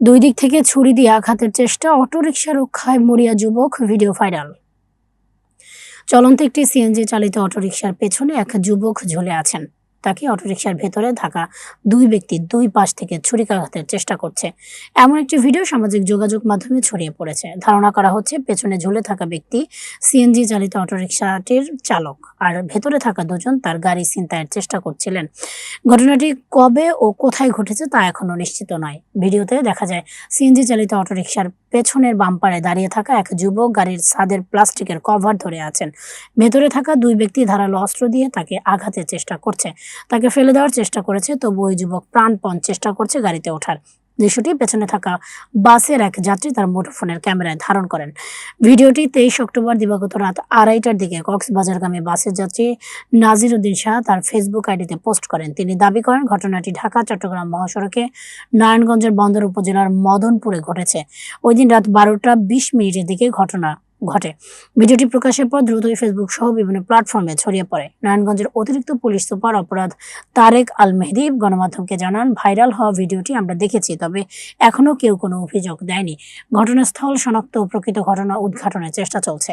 দুই দিক থেকে ছুরি দিয়ে আঘাতের চেষ্টা, অটোরিকশা রক্ষায় মরিয়া যুবক, ভিডিও ভাইরাল। চলন্ত একটি সিএনজি চালিত অটোরিকশার পেছনে এক যুবক ঝুলে আছেন। তাকে অটোরিকশার ভেতরে থাকা দুই ব্যক্তি দুই পাশ থেকে ছুরিকাঘাতের চেষ্টা করছে। এমন একটি ভিডিও সামাজিক যোগাযোগ মাধ্যমে ছড়িয়ে পড়েছে। ধারণা করা হচ্ছে, পেছনে ঝুলে থাকা ব্যক্তি সিএনজি চালিত অটোরিকশাটির চালক আর ভেতরে থাকা দুজন তার গাড়ি ছিনতাইয়ের চেষ্টা করছিলেন। ঘটনাটি কবে ও কোথায় ঘটেছে তা এখনও নিশ্চিত নয়। ভিডিওতে দেখা যায়, সিএনজি চালিত অটোরিকশার পেছনের বাম্পারে দাঁড়িয়ে থাকা এক যুবক গাড়ির ছাদের প্লাস্টিকের কভার ধরে আছেন। ভেতরে থাকা দুই ব্যক্তি ধারালো অস্ত্র দিয়ে তাকে আঘাতের চেষ্টা করছে। তাকে ফেলে দেওয়ার চেষ্টা করেছে, তবু ওই যুবক প্রাণপণ চেষ্টা করছে গাড়িতে ওঠার। দৃশ্যটি পেছনে থাকা বাসের এক যাত্রী তার মুঠোফোনের ক্যামেরায় ধারণ করেন। ভিডিওটি তেইশ অক্টোবর দিবাগত রাত আড়াইটার দিকে কক্সবাজারগামী বাসের যাত্রী নাজির উদ্দিন শাহ তার ফেসবুক আইডিতে পোস্ট করেন। তিনি দাবি করেন, ঘটনাটি ঢাকা, চট্টগ্রাম মহাসড়কে নারায়ণগঞ্জের বন্দর উপজেলার মদনপুরে ঘটেছে। ওই দিন রাত বারোটা বিশ মিনিটের দিকে ঘটনা ঘটে। ভিডিওটি প্রকাশের পর দ্রুতই ফেসবুক সহ বিভিন্ন প্ল্যাটফর্মে ছড়িয়ে পড়ে। নারায়ণগঞ্জের অতিরিক্ত পুলিশ সুপার অপরাধ তারেক আল মেহদি গণমাধ্যমকে জানান, ভাইরাল হওয়া ভিডিওটি আমরা দেখেছি, তবে এখনও কেউ কোনো অভিযোগ দেয়নি। ঘটনাস্থল, শনাক্ত প্রকৃত ঘটনা উদ্ঘাটনের চেষ্টা চলছে।